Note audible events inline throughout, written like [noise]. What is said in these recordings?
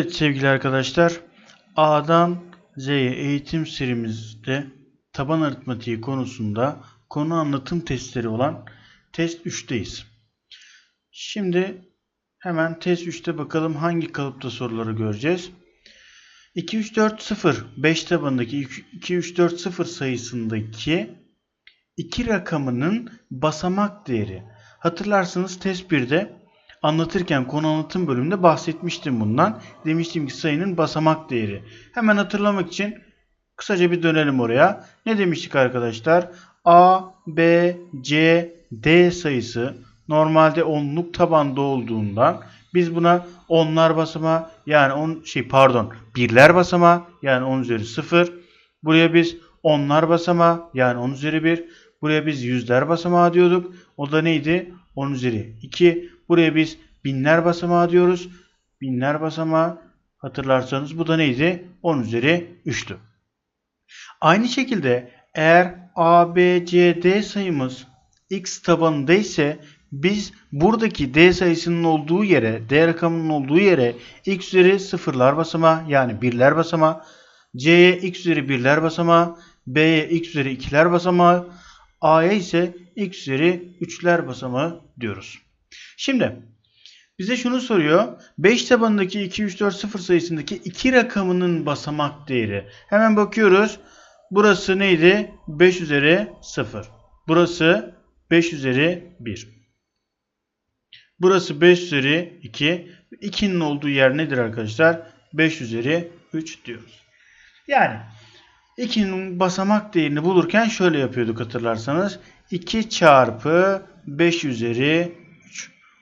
Evet sevgili arkadaşlar, A'dan Z'ye eğitim serimizde taban aritmatiği konusunda konu anlatım testleri olan test 3'teyiz. Şimdi hemen test 3'te bakalım hangi kalıpta soruları göreceğiz. 2 3 4 0 5 tabanındaki 2 3 4 0 sayısındaki iki rakamının basamak değeri. Hatırlarsınız test 1'de anlatırken konu anlatım bölümünde bahsetmiştim bundan. Demiştim ki sayının basamak değeri. Hemen hatırlamak için kısaca bir dönelim oraya. Ne demiştik arkadaşlar? A, B, C, D sayısı normalde onluk tabanda olduğundan biz buna onlar basama yani on şey pardon birler basama yani 10 üzeri 0. Buraya biz onlar basama yani 10 üzeri 1. Buraya biz yüzler basamağı diyorduk. O da neydi? 10 üzeri 2. Buraya biz binler basamağı diyoruz. Binler basamağı hatırlarsanız bu da neydi? 10 üzeri 3'tü. Aynı şekilde eğer A, B, C, D sayımız x tabanında ise biz buradaki D sayısının olduğu yere, D rakamının olduğu yere x üzeri sıfırlar basama yani birler basama, C'ye x üzeri birler basama, B'ye x üzeri ikiler basama, A'ya ise x üzeri üçler basamağı diyoruz. Şimdi bize şunu soruyor. 5 tabanındaki 2, 3, 4, 0 sayısındaki iki rakamının basamak değeri. Hemen bakıyoruz. Burası neydi? 5 üzeri 0. Burası 5 üzeri 1. Burası 5 üzeri 2. 2'nin olduğu yer nedir arkadaşlar? 5 üzeri 3 diyoruz. Yani 2'nin basamak değerini bulurken şöyle yapıyorduk hatırlarsanız. 2 çarpı 5 üzeri 3.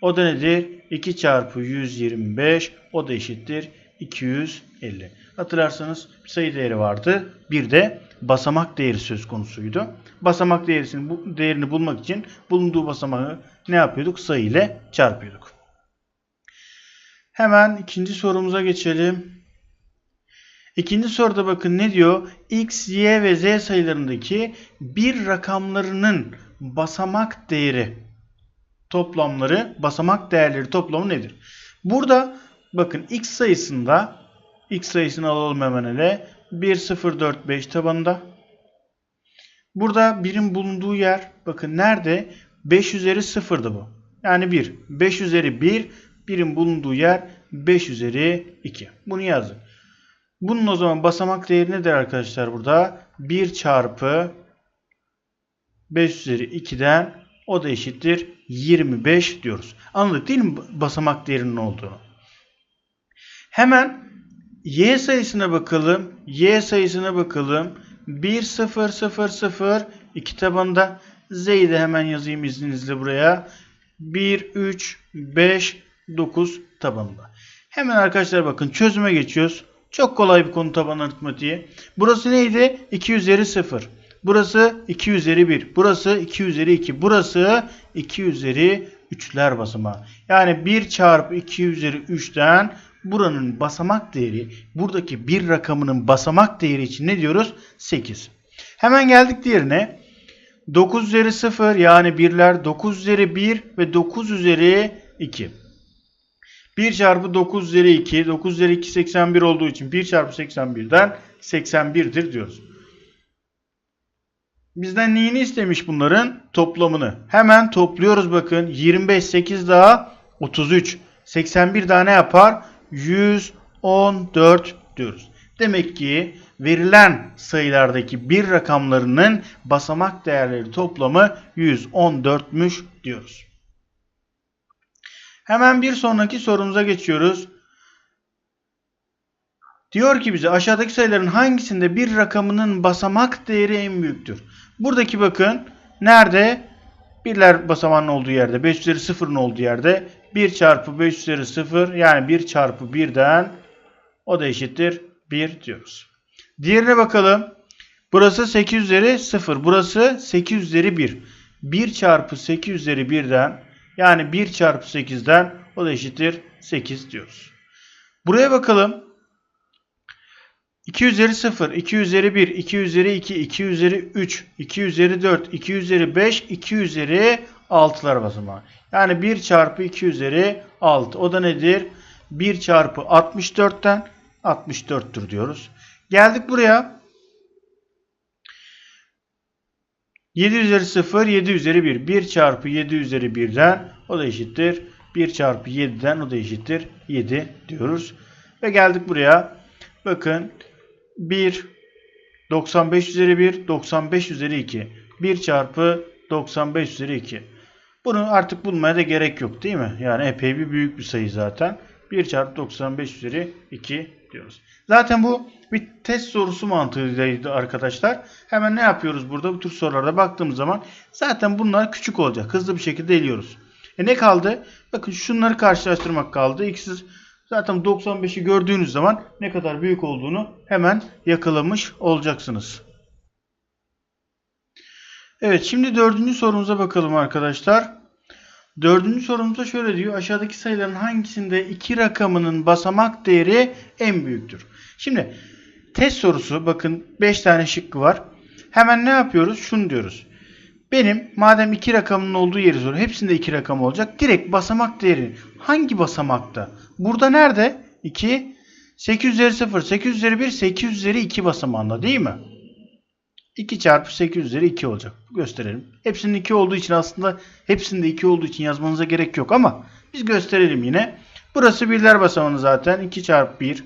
O da nedir? 2 çarpı 125 o da eşittir 250. Hatırlarsanız sayı değeri vardı. Bir de basamak değeri söz konusuydu. Basamak değerisini, bu değerini bulmak için bulunduğu basamağı ne yapıyorduk? Sayı ile çarpıyorduk. Hemen ikinci sorumuza geçelim. İkinci soruda bakın ne diyor? X, Y ve Z sayılarındaki bir rakamlarının basamak değeri toplamları, basamak değerleri toplamı nedir? Burada bakın X sayısında X sayısını alalım hemen hele. 1, 0, 4, 5 tabanında. Burada birim bulunduğu yer bakın nerede? 5 üzeri 0'dı bu. Yani 1. 5 üzeri 1 birim bulunduğu yer 5 üzeri 2. Bunu yazın. Bunun o zaman basamak değeri nedir arkadaşlar burada? 1 çarpı 5 üzeri 2'den o da eşittir 25 diyoruz. Anladık değil mi basamak değerinin olduğunu? Hemen y sayısına bakalım. Y sayısına bakalım. 1 0 0 0 2 tabanda z'yi de hemen yazayım izninizle buraya. 1 3 5 9 tabanında. Hemen arkadaşlar bakın çözüme geçiyoruz. Çok kolay bir konu taban aritmatiği. Burası neydi? 2 üzeri 0. Burası 2 üzeri 1. Burası 2 üzeri 2. Burası 2 üzeri 3'ler basamağı. Yani 1 çarpı 2 üzeri 3'ten buranın basamak değeri, buradaki bir rakamının basamak değeri için ne diyoruz? 8. Hemen geldik diğerine. 9 üzeri 0 yani birler 9 üzeri 1 ve 9 üzeri 2. 1 çarpı 9 üzeri 2, 9 üzeri 2 81 olduğu için 1 çarpı 81'den 81'dir diyoruz. Bizden neyini istemiş bunların? Toplamını. Hemen topluyoruz bakın. 25, 8 daha 33. 81 daha ne yapar? 114 diyoruz. Demek ki verilen sayılardaki bir rakamlarının basamak değerleri toplamı 114'müş diyoruz. Hemen bir sonraki sorumuza geçiyoruz. Diyor ki bize aşağıdaki sayıların hangisinde bir rakamının basamak değeri en büyüktür? Buradaki bakın nerede? Birler basamağının olduğu yerde 5 üzeri 0'ın olduğu yerde 1 çarpı 5 üzeri 0 yani 1 çarpı 1'den o da eşittir 1 diyoruz. Diğerine bakalım. Burası 8 üzeri 0. Burası 8 üzeri 1. 1 çarpı 8 üzeri 1'den yani 1 çarpı 8'den o da eşittir 8 diyoruz. Buraya bakalım. 2 üzeri 0, 2 üzeri 1, 2 üzeri 2, 2 üzeri 3, 2 üzeri 4, 2 üzeri 5, 2 üzeri 6'lar basamağı. Yani 1 çarpı 2 üzeri 6. O da nedir? 1 çarpı 64'ten 64'tür diyoruz. Geldik buraya. 7 üzeri 0, 7 üzeri 1. 1 çarpı 7 üzeri 1'den o da eşittir. 1 çarpı 7'den o da eşittir. 7 diyoruz. Ve geldik buraya. Bakın 1, 95 üzeri 1, 95 üzeri 2. 1 çarpı 95 üzeri 2. Bunu artık bulmaya da gerek yok değil mi? Yani epey bir büyük bir sayı zaten. 1 çarpı 95 üzeri 2 diyoruz. Zaten bu bir test sorusu mantığıydı arkadaşlar. Hemen ne yapıyoruz burada? Bu tür sorularda baktığımız zaman zaten bunlar küçük olacak. Hızlı bir şekilde eliyoruz. E ne kaldı? Bakın şunları karşılaştırmak kaldı. İkisi zaten 95'i gördüğünüz zaman ne kadar büyük olduğunu hemen yakalamış olacaksınız. Evet şimdi dördüncü sorumuza bakalım arkadaşlar. Dördüncü sorumuzda şöyle diyor. Aşağıdaki sayıların hangisinde iki rakamının basamak değeri en büyüktür? Şimdi test sorusu bakın 5 tane şıkkı var. Hemen ne yapıyoruz? Şunu diyoruz. Benim madem iki rakamın olduğu yeri soruyor. Hepsinde iki rakam olacak. Direkt basamak değeri hangi basamakta? Burada nerede? 2 8 üzeri 0, 8 üzeri 1, 8 üzeri 2 basamağında değil mi? 2 çarpı 8 üzeri 2 olacak. Gösterelim. Hepsinin 2 olduğu için aslında hepsinde 2 olduğu için yazmanıza gerek yok ama biz gösterelim yine. Burası birler basamağını zaten. 2 çarpı 1.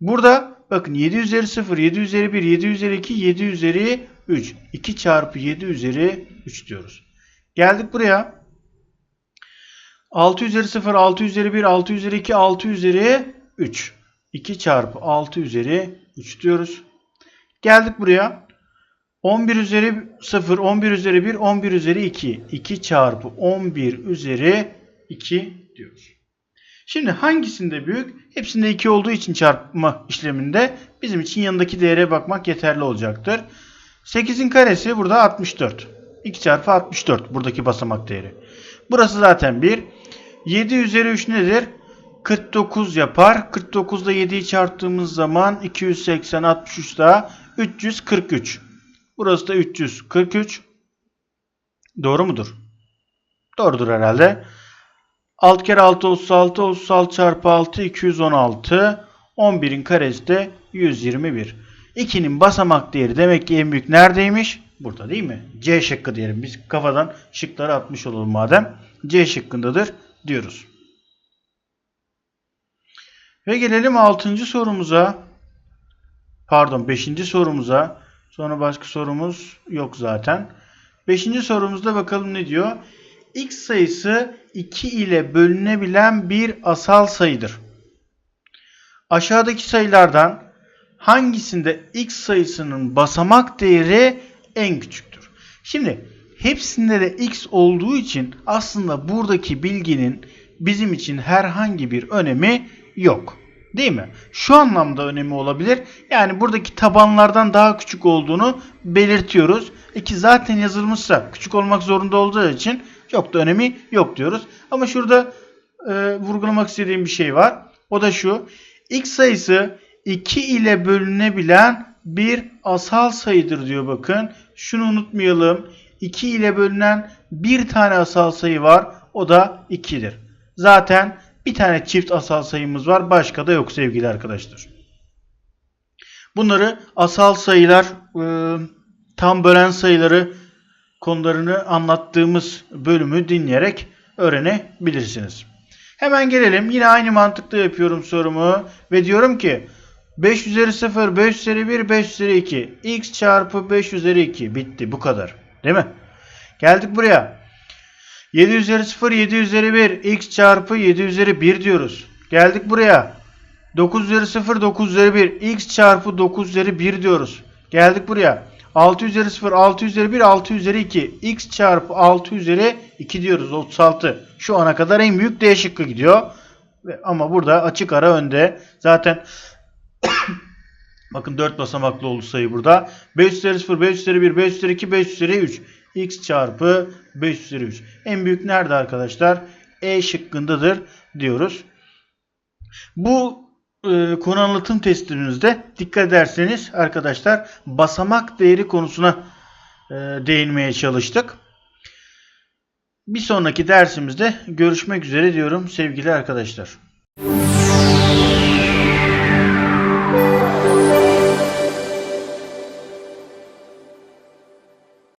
Burada bakın 7 üzeri 0, 7 üzeri 1, 7 üzeri 2, 7 üzeri 3. 2 çarpı 7 üzeri 3 diyoruz. Geldik buraya. 6 üzeri 0, 6 üzeri 1, 6 üzeri 2, 6 üzeri 3. 2 çarpı 6 üzeri 3 diyoruz. Geldik buraya. 11 üzeri 0, 11 üzeri 1, 11 üzeri 2. 2 çarpı 11 üzeri 2 diyoruz. Şimdi hangisinde büyük? Hepsinde 2 olduğu için çarpma işleminde bizim için yanındaki değere bakmak yeterli olacaktır. 8'in karesi burada 64. 2 çarpı 64 buradaki basamak değeri. Burası zaten 1. 7 üzeri 3 nedir? 49 yapar. 49 ile 7'yi çarptığımız zaman 280, 63 daha 343. Burası da 343. Doğru mudur? Doğrudur herhalde. 6 kere 6 36, 36 çarpı 6 216. 11'in karesi de 121. 2'nin basamak değeri demek ki en büyük neredeymiş? Burada değil mi? C şıkkı diyelim. Biz kafadan şıkları atmış olalım madem. C şıkkındadır diyoruz. Ve gelelim 6. sorumuza. Pardon 5. sorumuza. Sonra başka sorumuz yok zaten. 5. sorumuzda bakalım ne diyor? X sayısı 2 ile bölünebilen bir asal sayıdır. Aşağıdaki sayılardan hangisinde x sayısının basamak değeri en küçüktür? Şimdi hepsinde de x olduğu için aslında buradaki bilginin bizim için herhangi bir önemi yok. Değil mi? Şu anlamda önemi olabilir. Yani buradaki tabanlardan daha küçük olduğunu belirtiyoruz. İki zaten yazılmışsa küçük olmak zorunda olduğu için çok da önemi yok diyoruz. Ama şurada e, vurgulamak istediğim bir şey var. O da şu. X sayısı 2 ile bölünebilen bir asal sayıdır diyor bakın. Şunu unutmayalım. 2 ile bölünen bir tane asal sayı var. O da 2'dir. Zaten bir tane çift asal sayımız var. Başka da yok sevgili arkadaşlar. Bunları asal sayılar, e, tam bölen sayıları konularını anlattığımız bölümü dinleyerek öğrenebilirsiniz. Hemen gelelim. Yine aynı mantıkla yapıyorum sorumu. Ve diyorum ki 5 üzeri 0, 5 üzeri 1, 5 üzeri 2. x çarpı 5 üzeri 2. Bitti. Bu kadar. Değil mi? Geldik buraya. 7 üzeri 0, 7 üzeri 1. x çarpı 7 üzeri 1 diyoruz. Geldik buraya. 9 üzeri 0, 9 üzeri 1. x çarpı 9 üzeri 1 diyoruz. Geldik buraya. 6 üzeri 0, 6 üzeri 1, 6 üzeri 2. x çarpı 6 üzeri 2 diyoruz. 36. Şu ana kadar en büyük D şıkkı gidiyor. Ama burada açık ara önde. Zaten [coughs] bakın 4 basamaklı oldu sayı burada. 5 üzeri 0, 5 üzeri 1, 5 üzeri 2, 5 üzeri 3. x çarpı 5 üzeri 3. En büyük nerede arkadaşlar? E şıkkındadır diyoruz. Bu e, konu anlatım testimizde dikkat ederseniz arkadaşlar basamak değeri konusuna e, değinmeye çalıştık. Bir sonraki dersimizde görüşmek üzere diyorum sevgili arkadaşlar. Müzik